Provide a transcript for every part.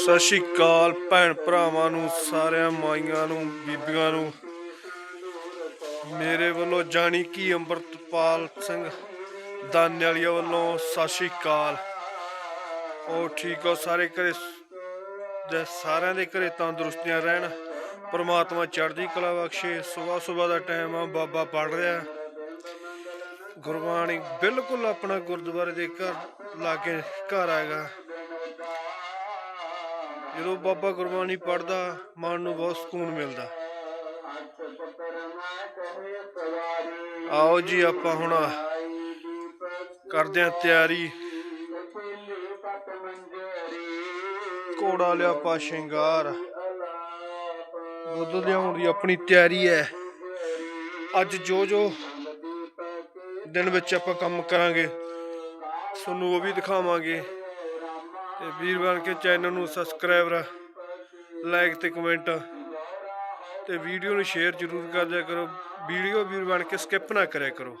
ਸਤਿ ਸ਼੍ਰੀ ਅਕਾਲ ਭੈਣ ਭਰਾਵਾਂ ਨੂੰ, ਸਾਰਿਆਂ ਮਾਈਆਂ ਨੂੰ, ਬੀਬੀਆਂ ਨੂੰ। ਮੇਰੇ ਵੱਲੋਂ ਜਾਣੀ ਕੀ ਅੰਮ੍ਰਿਤਪਾਲ ਸਿੰਘ ਦਾਨੇ ਵੱਲੋਂ ਸਤਿ ਸ਼੍ਰੀ ਅਕਾਲ। ਉਹ ਠੀਕ ਹੋ ਸਾਰੇ ਘਰੇ ਦੇ ਸਾਰਿਆਂ ਦੇ ਘਰੇ ਤੰਦਰੁਸਤੀਆਂ ਰਹਿਣ। ਪ੍ਰਮਾਤਮਾ ਚੜ੍ਹਦੀ ਕਲਾ ਬਖਸ਼ੇ ਸਵੇਰ ਸਵੇਰ ਦਾ ਟਾਈਮ ਆ, ਬਾਬਾ ਪੜ ਰਿਹਾ। ਗੁਰਬਾਣੀ ਬਿਲਕੁਲ ਆਪਣਾ ਗੁਰਦੁਆਰੇ ਦੇ ਘਰ ਲਾ ਕੇ ਘਰ ਆਏਗਾ ਜਦੋਂ ਬਾਬਾ ਗੁਰਬਾਣੀ ਪੜਦਾ ਮਨ ਨੂੰ ਬਹੁਤ ਸਕੂਨ ਮਿਲਦਾ। ਆਓ ਜੀ ਆਪਾਂ ਹੁਣ ਕਰਦੇ ਆਂ ਤਿਆਰੀ। ਘੋੜਾ ਲਿਆ ਪਾ ਸ਼ਿੰਗਾਰ। ਦੁੱਧ ਲਿਆਉਣ ਦੀ ਆਪਣੀ ਤਿਆਰੀ ਹੈ। ਅੱਜ ਜੋ ਜੋ ਦਿਨ ਵਿੱਚ ਆਪਾਂ ਕੰਮ ਕਰਾਂਗੇ, ਤੁਹਾਨੂੰ ਉਹ ਵੀ ਦਿਖਾਵਾਂਗੇ। ਤੇ ਵੀਰ ਬਣ ਕੇ ਚੈਨਲ ਨੂੰ ਸਬਸਕ੍ਰਾਈਬਰ ਲਾਈਕ ਤੇ ਕਮੈਂਟ ਤੇ ਵੀਡੀਓ ਨੂੰ ਸ਼ੇਅਰ ਜ਼ਰੂਰ ਕਰ ਦਿਆ ਕਰੋ। ਵੀਡੀਓ ਵੀਰ ਬਣ ਕੇ ਸਕਿਪ ਨਾ ਕਰਿਆ ਕਰੋ।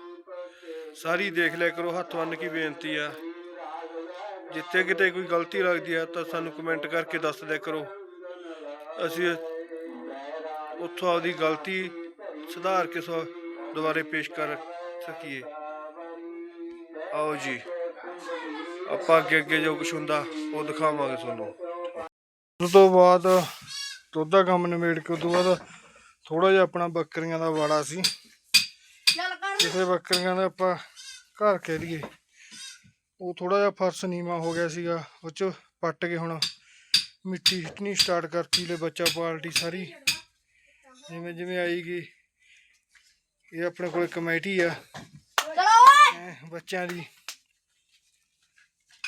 ਸਾਰੀ ਦੇਖ ਲਿਆ ਕਰੋ, ਹੱਥ ਬੰਨ ਕੇ ਬੇਨਤੀ ਆ। ਜਿੱਥੇ ਕਿਤੇ ਕੋਈ ਗਲਤੀ ਲੱਗਦੀ ਆ ਤਾਂ ਸਾਨੂੰ ਕਮੈਂਟ ਕਰਕੇ ਦੱਸ ਦਿਆ ਕਰੋ। ਅਸੀਂ ਉੱਥੋਂ ਆਪਦੀ ਗਲਤੀ ਸੁਧਾਰ ਕੇ ਸੋ ਦੁਬਾਰੇ ਪੇਸ਼ ਕਰ ਸਕੀਏ। ਆਓ ਜੀ। ਆਪਾਂ ਅੱਗੇ ਅੱਗੇ ਜੋ ਕੁਝ ਹੁੰਦਾ ਉਹ ਦਿਖਾਵਾਂਗੇ ਤੁਹਾਨੂੰ। ਉਸ ਤੋਂ ਬਾਅਦ ਦੁੱਧ ਦਾ ਕੰਮ ਨਿਬੇੜ ਕੇ ਉਸ ਤੋਂ ਬਾਅਦ ਥੋੜਾ ਜਿਹਾ ਆਪਣਾ ਬੱਕਰੀਆਂ ਦਾ ਵਾੜਾ ਸੀ। ਜਿੱਥੇ ਬੱਕਰੀਆਂ ਦਾ ਆਪਾਂ ਘਰ ਕਹਿ ਲਈਏ ਉਹ ਥੋੜਾ ਜਿਹਾ ਫਰਸ਼ ਨੀਵਾ ਹੋ ਗਿਆ ਸੀਗਾ ਉਹ ਚ ਪੱਟ ਕੇ ਹੁਣ ਮਿੱਟੀ ਸਿੱਟਣੀ ਸਟਾਰਟ ਕਰਤੀ ਲੈ ਬੱਚਾ ਪਾਲਟੀ ਸਾਰੀ। ਜਿਵੇਂ ਜਿਵੇਂ ਆਏਗੀ ਇਹ ਆਪਣੇ ਕੋਲ ਕਮੇਟੀ ਆ। ਚਲੋ ਓਏ। ਹੈਂ, ਬੱਚਿਆਂ ਦੀ।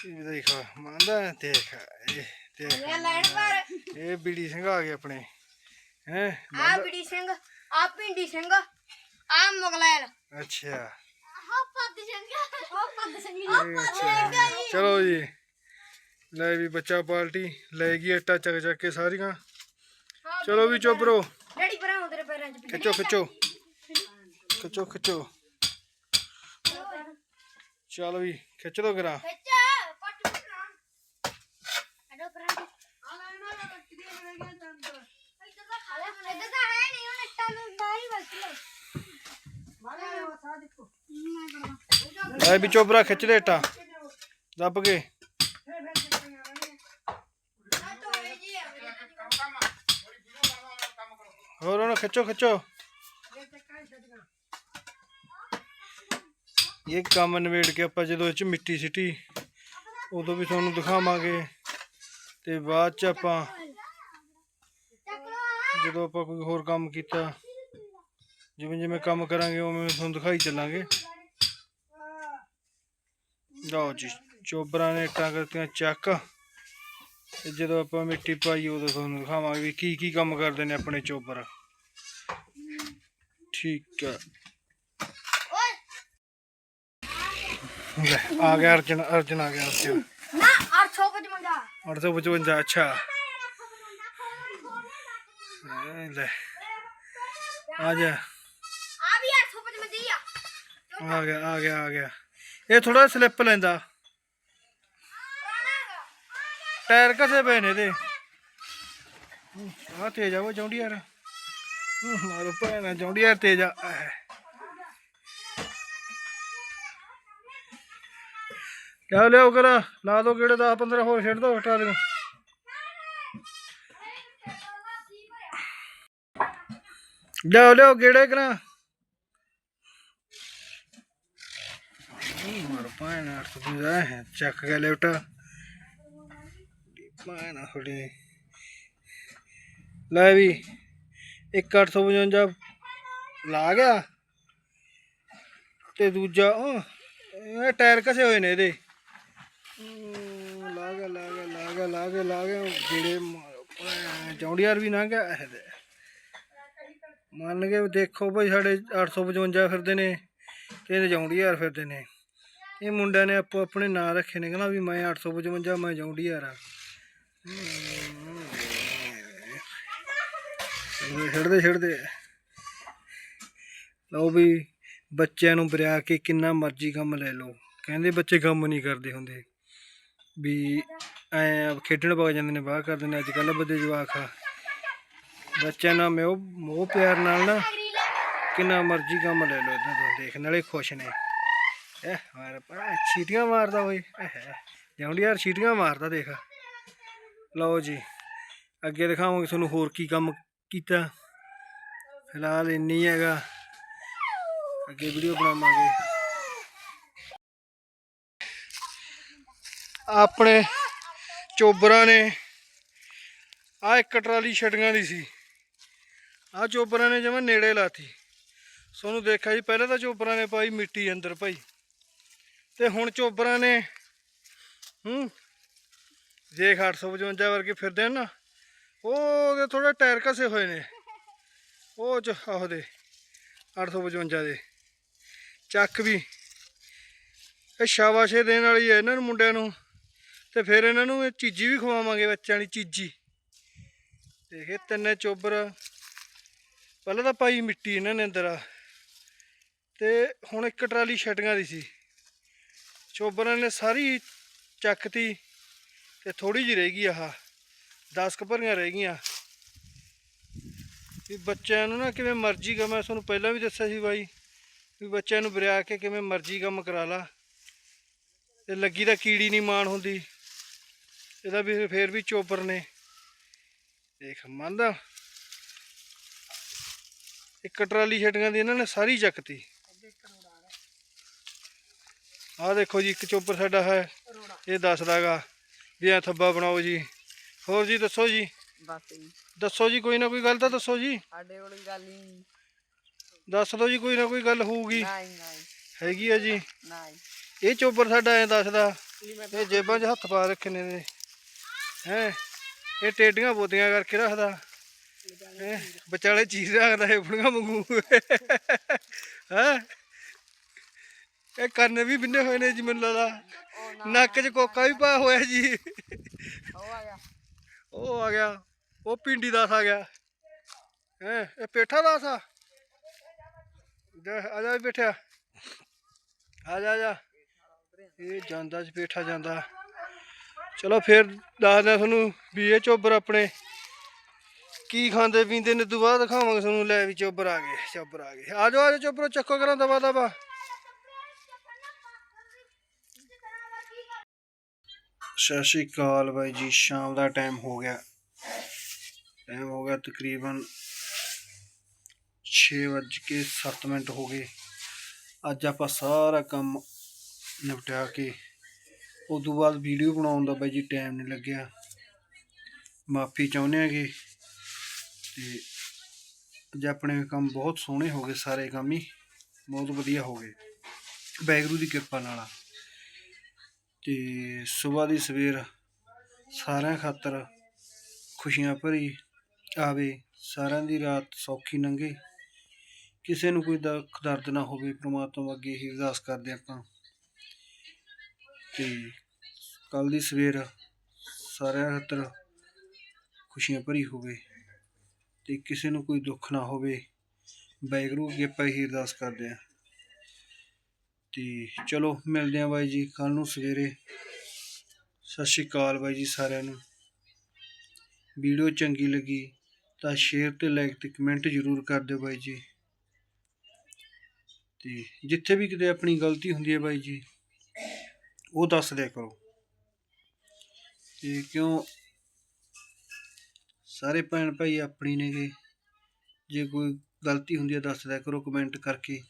ਇਹ ਦੇਖ ਮੰਦਾ ਦੇਖ ਇਹ ਦੇਖ ਇਹ ਲਾਈਨ ਪਰ ਇਹ ਬੀੜੀ ਸਿੰਘ ਆ ਗਏ ਆਪਣੇ ਹੈ ਆ ਬਿੜੀ ਸਿੰਘ ਆ ਪਿੰਡੀ ਸਿੰਘ ਆ ਮੁਗਲੈਲ ਅੱਛਾ ਆ ਪੱਦ ਸਿੰਘ ਆ ਪੱਦ ਸਿੰਘ ਇਹ ਅੱਛਾ ਚਲੋ ਜੀ ਲੈ ਵੀ ਬੱਚਾ ਪਾਲਟੀ ਲੈ ਗਈ ਇੱਟਾਂ ਚੱਕ ਚੱਕ ਕੇ ਸਾਰੀਆਂ ਚਲੋ ਵੀ ਚੁੱਪ ਰਹੋ ਡੈਡੀ ਪਰਾਂ ਤੇਰੇ ਪੈਰਾਂ 'ਚ ਖਿੱਚੋ ਖਿੱਚੋ ਖਿੱਚੋ ਖਿੱਚੋ ਚਲੋ ਵੀ ਖਿੱਚ ਦੋ ਕਰਾ ਵਿੱਚ ਪੱਟ ਪਰਾਂ ਅਡੋ ਪਰਾਂ ਆ ਲੈ ਨਾ ਕੱਟੀ ਦੇ ਲੈ ਗਿਆ ਤੰਦ ਇੱਧਰ ਤਾਂ ਖਾ ਲੈ ਇੱਧਰ ਤਾਂ ਹੈ ਨਹੀਂ ਹੁਣ ਇੱਟਾਂ ਨੂੰ ਬਾਹਰ ਬਚ ਲੈ ਮਾਰੇ ਉਹ ਸਾ ਦੇਖੋ ਲੈ ਵੀ ਚੁੱਪ ਖਿੱਚ ਦੇ ਇੱਟਾਂ। ਦੱਬ ਕੇ। ਹੋਰ ਉਹਨੂੰ ਖਿੱਚੋ ਖਿੱਚੋ। ਇਹ ਕੰਮ ਨਿਬੇੜ ਕੇ ਆਪਾਂ ਜਦੋਂ ਇਹ ਚ ਮਿੱਟੀ ਸਿੱਟੀ, ਉਦੋਂ ਵੀ ਤੁਹਾਨੂੰ ਦਿਖਾਵਾਂਗੇ। ਤੇ ਬਾਅਦ ਚ ਆਪਾਂ ਜਦੋਂ ਆਪਾਂ ਕੋਈ ਹੋਰ ਕੰਮ ਕੀਤਾ ਜਿਵੇਂ ਜਿਵੇਂ ਕੰਮ ਕਰਾਂਗੇ ਉਵੇਂ ਤੁਹਾਨੂੰ ਦਿਖਾਈ ਚੱਲਾਂਗੇ। ਲਓ ਜੀ ਚੋਬਰਾਂ ਨੇ ਇੱਟਾਂ ਕਰਤੀਆਂ ਚੱਕ। ਤੇ ਜਦੋਂ ਆਪਾਂ ਮਿੱਟੀ ਪਾਈ ਉਦੋਂ ਤੁਹਾਨੂੰ ਦਿਖਾਵਾਂਗੇ ਵੀ ਕੀ ਕੀ ਕੰਮ ਕਰਦੇ ਨੇ ਆਪਣੇ ਚੋਬਰ। ਠੀਕ ਹੈ। ਲੈ, ਆ ਗਿਆ ਅਰਜਨ ਅਰਜਨ ਆ ਗਿਆ ਅਰਜਨ ਨਾ 855 855 ਅੱਛਾ। ਇਹ ਲੈ। ਆ ਜਾ। ਆ ਵੀ 855 ਹੀ ਇਹ ਥੋੜਾ ਸਲਿੱਪ ਲੈਂਦਾ। ਟਾਇਰ ਕਸੇ ਪਏ ਨੇ ਇਹਦੇ? ਆ ਤੇਜ ਆ ਉਹ ਜੌਂਡੀ ਯਾਰ। ਮਾਰੋ ਭੈਣਾ ਜੌਂਡੀ ਯਾਰ ਤੇਜ ਆ। ਲਿਆਓ ਲਿਆਓ ਕਰਾ, ਲਾ ਦੋ ਕਿਹੜੇ 10 15 ਹੋਰ ਛੱਡ ਦੋ, ਹਟਾ ਦਿਓ। ਲਿਆਓ ਲਿਆਓ ਕਿਹੜੇ ਕਰਾ। ਮਾਰ ਪਾਣਾ ਤੁਝਾ ਹੈ ਚੱਕ ਗਿਆ ਲੈਫਟ ਪਾਣਾ ਥੋੜੀ ਲੈ ਵੀ 1855 ਲਾ ਗਿਆ ਤੇ ਦੂਜਾ ਉਹ ਇਹ ਟਾਇਰ ਕਸੇ ਹੋਏ ਨੇ ਇਹਦੇ ਲਾ ਗਿਆ ਲਾ ਗਿਆ ਲਾ ਗਿਆ ਲਾ ਗਿਆ ਲਾ ਗਿਆ ਜਿਹੜੇ ਚੌਂਡੀਆਰ ਵੀ ਨਾ ਗਿਆ ਮੰਨ ਕੇ ਦੇਖੋ ਭਾਈ ਸਾਡੇ 855 ਫਿਰਦੇ ਨੇ ਤੇ ਇਹਦੇ ਜੌਂਡੀਆਰ ਫਿਰਦੇ ਨੇ ਇਹ ਮੁੰਡਿਆਂ ਨੇ ਆਪੋ ਆਪਣੇ ਨਾਂ ਰੱਖੇ ਨੇ, ਕਹਿੰਦਾ ਵੀ ਮੈਂ 855 ਮੈਂ ਜੌਂਡੀਆਰ ਆ। ਛੱਡਦੇ ਛੱਡਦੇ ਲਓ ਵੀ ਬੱਚਿਆਂ ਨੂੰ ਬਰਿਆ ਕੇ ਕਿੰਨਾ ਮਰਜ਼ੀ ਕੰਮ ਲੈ ਲਓ। ਕਹਿੰਦੇ ਬੱਚੇ ਕੰਮ ਨਹੀਂ ਕਰਦੇ ਹੁੰਦੇ। ਵੀ ਐ ਖੇਡਣ ਪਾ ਜਾਂਦੇ ਨੇ, ਬਾਹਰ ਕਰਦੇ ਨੇ, ਅੱਜ ਕੱਲ੍ਹ ਬੱਦੇ ਜਵਾਕ ਆ। ਬੱਚਿਆਂ ਨਾਲ ਮੈਂ ਉਹ ਮੋਹ ਪਿਆਰ ਨਾਲ ਨਾ ਕਿੰਨਾ ਮਰਜ਼ੀ ਕੰਮ ਲੈ ਲਓ ਇਹਨਾਂ ਤੋਂ ਦੇਖ, ਨਾਲੇ ਖੁਸ਼ ਨੇ। ਐ ਮਾਰ ਪਾ ਛੀਟੀਆਂ ਮਾਰਦਾ ਓਏ ਜੌਂਡੀ ਯਾਰ, ਛੀਟੀਆਂ ਮਾਰਦਾ ਦੇਖ। ਲਓ ਜੀ, ਅੱਗੇ ਦਿਖਾਵਾਂਗੇ ਤੁਹਾਨੂੰ ਹੋਰ ਕੀ ਕੰਮ ਕੀਤਾ। ਫਿਲਹਾਲ ਇੰਨੀ ਹੈਗਾ। ਅੱਗੇ ਵੀਡੀਓ ਬਣਾਵਾਂਗੇ। ਆਪਣੇ ਚੋਬਰਾਂ ਨੇ ਆ ਇੱਕ ਟਰਾਲੀ ਛਟੀਆਂ ਦੀ ਸੀ। ਆ ਚੋਬਰਾਂ ਨੇ ਜਮਾ ਨੇੜੇ ਲਾਤੀ। ਸੋਨੂੰ ਦੇਖਿਆ ਜੀ, ਪਹਿਲਾਂ ਤਾਂ ਚੋਬਰਾਂ ਨੇ ਪਾਈ ਮਿੱਟੀ ਅੰਦਰ ਭਾਈ। ਤੇ ਹੁਣ ਚੋਬਰਾਂ ਨੇ, ਹੂੰ ਦੇਖ 855 ਵਰਗੇ ਫਿਰਦੇ ਨੇ ਨਾ, ਉਹ ਉਹਦੇ ਥੋੜਾ ਟਾਇਰ ਘਸੇ ਹੋਏ ਨੇ। ਉਹ ਚ, ਆਹ ਦੇ 855 ਦੇ। ਚੱਕ ਵੀ, ਇਹ ਸ਼ਾਬਾਸ਼ੇ ਦੇਣ ਵਾਲੀ ਹੈ ਇਹਨਾਂ ਨੂੰ ਮੁੰਡਿਆਂ ਨੂੰ, ਤੇ ਫਿਰ ਇਹਨਾਂ ਨੂੰ ਇਹ ਚੀਜੀ ਵੀ ਖਵਾਵਾਂਗੇ ਬੱਚਿਆਂ ਦੀ ਚੀਜੀ। ਦੇਖੇ ਤਿੰਨੇ ਚੋਬਰ, ਪਹਿਲਾਂ ਤਾਂ ਪਾਈ ਮਿੱਟੀ ਇਹਨਾਂ ਨੇ ਅੰਦਰ ਆ। ਤੇ ਹੁਣ ਇੱਕ ਟਰਾਲੀ ਛਟੀਆਂ ਦੀ ਸੀ। ਚੋਬਰਾਂ ਨੇ ਸਾਰੀ ਚੱਕਤੀ ਤੇ ਥੋੜੀ ਜਿਹੀ ਰਹਿ ਗਈ ਆਹ 10 ਕੁ ਭਰੀਆਂ ਰਹਿ ਗਈਆਂ। ਵੀ ਬੱਚਿਆਂ ਨੂੰ ਨਾ ਕਿਵੇਂ ਮਰਜ਼ੀ ਕੰਮ, ਮੈਂ ਤੁਹਾਨੂੰ ਪਹਿਲਾਂ ਵੀ ਦੱਸਿਆ ਸੀ ਬਾਈ, ਵੀ ਬੱਚਿਆਂ ਨੂੰ ਬਰਿਆ ਕੇ ਕਿਵੇਂ ਮਰਜ਼ੀ ਕੰਮ ਕਰਾ ਲਾ। ਤੇ ਲੱਗੀ ਤਾਂ ਕੀੜੀ ਨਹੀਂ ਮਾਣ ਹੁੰਦੀ। ਇਹਦਾ ਵੀ ਫੇਰ ਵੀ ਚੋਬਰ ਨੇ। ਦੇਖ ਮੰਨਦਾ। ਇੱਕ ਟਰਾਲੀ ਛਟੀਆਂ ਦੀ ਇਹਨਾਂ ਨੇ ਸਾਰੀ ਚੱਕਤੀ। ਆਹ ਦੇਖੋ ਜੀ ਇੱਕ ਚੋਬਰ ਸਾਡਾ ਹੈ ਇਹ ਦੱਸਦਾਗਾ ਵੀ ਐ ਥੱਬਾ ਬਣਾਓ ਜੀ। ਹੋਰ ਜੀ ਦੱਸੋ ਜੀ। ਬਸ ਜੀ। ਦੱਸੋ ਜੀ ਕੋਈ ਨਾ ਕੋਈ ਗੱਲ ਤਾਂ ਦੱਸੋ ਜੀ। ਸਾਡੇ ਕੋਲ ਗੱਲ ਹੀ ਨਹੀਂ। ਦੱਸ ਦਿਓ ਜੀ ਕੋਈ ਨਾ ਕੋਈ ਗੱਲ ਹੋਊਗੀ। ਨਹੀਂ ਨਹੀਂ। ਹੈਗੀ ਆ ਜੀ। ਨਹੀਂ। ਇਹ ਚੋਬਰ ਸਾਡਾ ਐ ਦੱਸਦਾ ਇਹ ਜੇਬਾਂ 'ਚ ਹੱਥ ਪਾ ਰੱਖੇ ਨੇ ਹੈ ਇਹ ਟੇਡੀਆਂ ਬੋਦੀਆਂ ਕਰਕੇ ਰੱਖਦਾ। ਵਿਚਾਲੇ ਚੀਜ਼ ਰੱਖਦਾ ਇਹ ਫੁੜੀਆਂ ਵਾਂਗੂ। ਹੈ? ਇਹ ਕੰਨ ਵੀ ਬਿੰਨੇ ਹੋਏ ਨੇ ਜੀ ਮੈਨੂੰ ਲੱਗਦਾ। ਨੱਕ 'ਚ ਕੋਕਾ ਵੀ ਪਾ ਹੋਇਆ ਜੀ। ਉਹ ਆ ਗਿਆ। ਉਹ ਆ ਗਿਆ। ਉਹ ਪਿੰਡੀ ਦਾਸ ਆ ਗਿਆ। ਹੈ ਇਹ ਪੇਠਾ ਦਾਸ ਆ। ਆ ਜਾ ਬੈਠਿਆ ਆ ਜਾ ਜਾ। ਇਹ ਜਾਂਦਾ ਪੇਠਾ ਜਾਂਦਾ। ਚਲੋ ਫਿਰ ਦੱਸਦਾ ਤੁਹਾਨੂੰ ਵੀ ਇਹ ਚੋਬਰ ਆਪਣੇ ਕੀ ਖਾਂਦੇ ਪੀਂਦੇ ਨੇ। ਬਾਅਦ ਦਿਖਾਵਾਂਗੇ ਤੁਹਾਨੂੰ। ਲੈ ਵੀ ਚੋਬਰ ਆ ਗਏ ਚੋਬਰ ਆ ਗਏ। ਆ ਜਾਓ ਆ ਜਾਓ ਚੋਬਰੋ ਚੱਕੋ ਕਰਾਂ ਦਵਾ ਦਵਾ ਸਤਿ ਸ਼੍ਰੀ ਅਕਾਲ ਬਾਈ ਜੀ, ਸ਼ਾਮ ਦਾ ਟਾਈਮ ਹੋ ਗਿਆ। ਟਾਈਮ ਹੋ ਗਿਆ ਤਕਰੀਬਨ 6:07 ਮਿੰਟ ਹੋ ਗਏ। ਅੱਜ ਆਪਾਂ ਸਾਰਾ ਕੰਮ ਨਿਪਟਾ ਕੇ ਉਸ ਤੋਂ ਬਾਅਦ ਵੀਡੀਓ ਬਣਾਉਣ ਦਾ ਬਾਈ ਜੀ ਟਾਈਮ ਨਹੀਂ ਲੱਗਿਆ। ਮਾਫੀ ਚਾਹੁੰਦੇ ਆਂਗੇ ਤੇ ਅੱਜ ਆਪਣੇ ਕੰਮ ਬਹੁਤ ਸੋਹਣੇ ਹੋ ਗਏ, ਸਾਰੇ ਕੰਮ ਹੀ ਬਹੁਤ ਵਧੀਆ ਹੋ ਗਏ। ਵੈਗਰੂ ਦੀ ਕਿਰਪਾ ਨਾਲ ਅਤੇ ਸਵੇਰ ਦੀ ਸਵੇਰ ਸਾਰਿਆਂ ਖਾਤਰ ਖੁਸ਼ੀਆਂ ਭਰੀ ਆਵੇ, ਸਾਰਿਆਂ ਦੀ ਰਾਤ ਸੌਖੀ ਲੰਘੇ ਕਿਸੇ ਨੂੰ ਕੋਈ ਦੁੱਖ ਦਰਦ ਨਾ ਹੋਵੇ, ਪ੍ਰਮਾਤਮਾ ਅੱਗੇ ਹੀ ਅਰਦਾਸ ਕਰਦੇ ਆਪਾਂ। ਤੇ ਕੱਲ ਦੀ ਸਵੇਰ ਸਾਰਿਆਂ ਖਾਤਰ ਖੁਸ਼ੀਆਂ ਭਰੀ ਹੋਵੇ ਤੇ ਕਿਸੇ ਨੂੰ ਕੋਈ ਦੁੱਖ ਨਾ ਹੋਵੇ, ਵਾਹਿਗੁਰੂ ਅੱਗੇ ਆਪਾਂ ਹੀ ਅਰਦਾਸ ਕਰਦੇ ਹਾਂ। ਤੇ ਚਲੋ ਮਿਲਦੇ ਆ ਬਾਈ ਜੀ ਕੱਲ ਨੂੰ ਸਵੇਰੇ। ਸਤਿ ਸ਼੍ਰੀ ਅਕਾਲ ਬਾਈ ਜੀ ਸਾਰਿਆਂ ਨੂੰ। ਵੀਡੀਓ ਚੰਗੀ ਲੱਗੀ ਤਾਂ ਸ਼ੇਅਰ ਤੇ ਲਾਈਕ ਤੇ ਕਮੈਂਟ ਜ਼ਰੂਰ ਕਰ ਦਿਓ ਬਾਈ ਜੀ। ਤੇ ਜਿੱਥੇ ਵੀ ਕਿਤੇ ਆਪਣੀ ਗਲਤੀ ਹੁੰਦੀ ਹੈ ਬਾਈ ਜੀ, ਉਹ ਦੱਸ ਦਿਆ ਕਰੋ। ਤੇ ਕਿਉਂ ਸਾਰੇ ਭੈਣ ਭਾਈ ਆਪਣੀ ਨੇਗੇ, ਜੇ ਕੋਈ ਗਲਤੀ ਹੁੰਦੀ ਹੈ ਦੱਸ ਦਿਆ ਕਰੋ ਕਮੈਂਟ ਕਰਕੇ।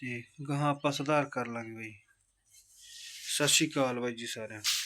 ਤੇ ਗਾਹਾਂ ਆਪਾਂ ਸੁਧਾਰ ਕਰ ਲਾਂਗੇ ਬਾਈ। ਸਤਿ ਸ਼੍ਰੀ ਅਕਾਲ ਬਾਈ ਜੀ ਸਾਰਿਆਂ ਨੂੰ।